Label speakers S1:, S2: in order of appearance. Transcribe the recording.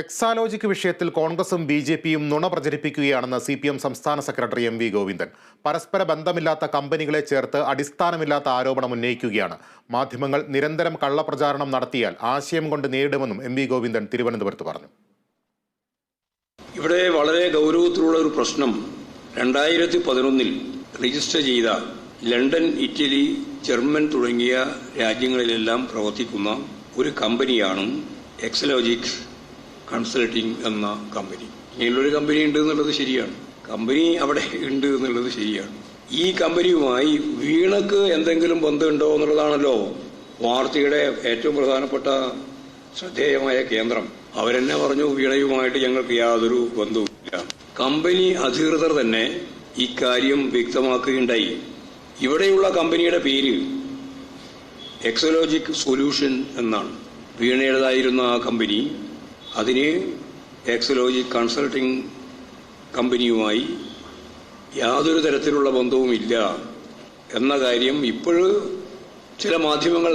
S1: എക്സാലോജിക് വിഷയത്തിൽ കോൺഗ്രസും B J പിയും നുണ പ്രചരിപ്പിക്കുകയാണെന്ന് സി പി എം സംസ്ഥാന സെക്രട്ടറി എം വി ഗോവിന്ദൻ. പരസ്പര ബന്ധമില്ലാത്ത കമ്പനികളെ ചേർത്ത് അടിസ്ഥാനമില്ലാത്ത ആരോപണം ഉന്നയിക്കുകയാണ്. മാധ്യമങ്ങൾ നിരന്തരം കള്ളപ്രചാരണം നടത്തിയാൽ ആശയം കൊണ്ട് നേരിടുമെന്നും എം വി ഗോവിന്ദൻ തിരുവനന്തപുരത്ത് പറഞ്ഞു.
S2: ഇവിടെ വളരെ ഗൗരവത്തിലുള്ള ഒരു പ്രശ്നം രണ്ടായിരത്തി പതിനൊന്നിൽ രജിസ്റ്റർ ചെയ്ത ലണ്ടൻ ഇറ്റലി ജർമ്മൻ തുടങ്ങിയ രാജ്യങ്ങളിലെല്ലാം പ്രവർത്തിക്കുന്ന ഒരു കമ്പനിയാണ് എക്സലോജിക് കൺസൾട്ടിംഗ് എന്ന കമ്പനി. ഇങ്ങനെയുള്ളൊരു കമ്പനി ഉണ്ട് എന്നുള്ളത് ശരിയാണ്. കമ്പനി അവിടെ ഉണ്ട് എന്നുള്ളത് ശരിയാണ്. ഈ കമ്പനിയുമായി വീണക്ക് എന്തെങ്കിലും ബന്ധമുണ്ടോ എന്നുള്ളതാണല്ലോ വാർത്തയുടെ ഏറ്റവും പ്രധാനപ്പെട്ട ശ്രദ്ധേയമായ കേന്ദ്രം. അവരെന്നെ പറഞ്ഞു വീണയുമായിട്ട് ഞങ്ങൾക്ക് യാതൊരു ബന്ധവുമില്ല. കമ്പനി അധികൃതർ തന്നെ ഇക്കാര്യം വ്യക്തമാക്കുകയുണ്ടായി. ഇവിടെയുള്ള കമ്പനിയുടെ പേര് എക്സോലോജിക് സൊല്യൂഷൻ എന്നാണ്. വീണയുടേതായിരുന്ന ആ കമ്പനി അതിന് എക്സോളജി കൺസൾട്ടിംഗ് കമ്പനിയുമായി യാതൊരു തരത്തിലുള്ള ബന്ധവുമില്ല എന്ന കാര്യം ഇപ്പോൾ ചില മാധ്യമങ്ങൾ